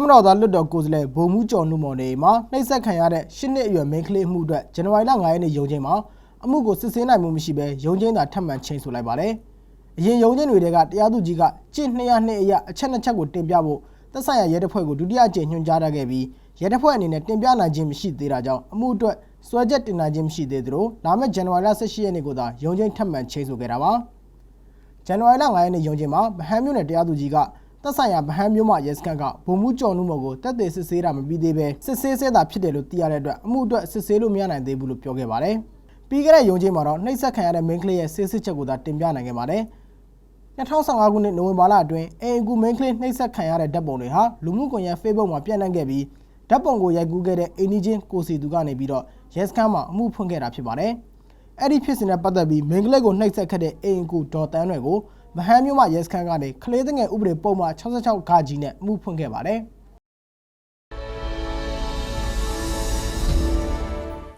မတော်သားလွတ်တော်ကိုယ်စားလှယ်ဗိုလ်မှူးကျော်နှုမော်နေမှာနှိပ်စက်ခံရတဲ့၈နှစ်အရွယ်မိန်းကလေးမှုအတွက်ဇန်နဝါရီလ9ရက်နေ့ရုံးချင်းမှာအမှုကိုစစ်ဆေးနိုင်မှုမရှိဘဲရုံးချင်းသာထပ်မံချိန်ဆိုလိုက်ပါတယ်။အရင်ရုံးချင်းတွေကတရားသူကြီးကကျင့်202အရာအချက်နှစ်ချက်ကိုတင်ပြဖို့သက်ဆိုင်ရာရဲတပ်ဖွဲ့ကိုဒုတိယအကြိမ်ညွှန်ကြားထားခဲ့ပြီးရဲတပ်ဖွဲ့အနေနဲ့တင်ပြနိုင်ခြင်းမရှိသေးတာကြောင့်အမှုအတွက်စွဲချက်တင်နိုင်ခြင်းမရှိသေးသလိုလာမယ့်ဇန်နဝါရီလ18ရက်နေ့ကိုသာရုံးချင်းထပ်မံချိန်ဆိုခဲ့တာပါ။ဇန်နဝါရီလ9ရက်နေ့ရုံးချင်းမှာဗဟန်းမြို့နယ်တရားသူကြီးက သက်ဆိုင်ရာဗဟန်းမြို့မှရဲစခန်းကဗိုလ်မှူးကျော်နုမော်ကိုတက်သေးစစ်ဆေးတာမပြီးသေးပဲစစ်ဆေးဆဲတာဖြစ်တယ်လို့သိရတဲ့အတွက်အမှုအတွက်စစ်ဆေးလို့မရနိုင်သေးဘူးလို့ပြောခဲ့ပါတယ်။ပြီးခဲ့တဲ့ရုံးချင်းမှာတော့နှိပ်စက်ခံရတဲ့မင်းကလေးရဲ့စစ်စစ်ချက်ကိုသာတင်ပြနိုင်ခဲ့ပါတယ်။2015ခုနှစ်နိုဝင်ဘာလအတွင်းအင်အကူမင်းကလေးနှိပ်စက်ခံရတဲ့ဓာတ်ပုံတွေဟာလူမှုကွန်ရက် Facebook မှာပြန့်နှံ့ခဲ့ပြီးဓာတ်ပုံကိုရိုက်ကူးခဲ့တဲ့အိန္ဒိချင်းကိုစီသူကနေပြီးတော့ရဲစခန်းမှာအမှုဖွင့်ခဲ့တာဖြစ်ပါတယ်။အဲ့ဒီဖြစ်စဉ်နဲ့ပတ်သက်ပြီးမင်္ဂလက်ကိုနှိပ်စက်ခဲ့တဲ့အိမ်ကူဒေါ်တန်းတွေကို မဟန်းမြို့မှာရဲစခန်းကနေကလေးသငယ်ဥပဒေပုံမှန်66ခါကြီးနဲ့အမှုဖွင့်ခဲ့ပါတယ်။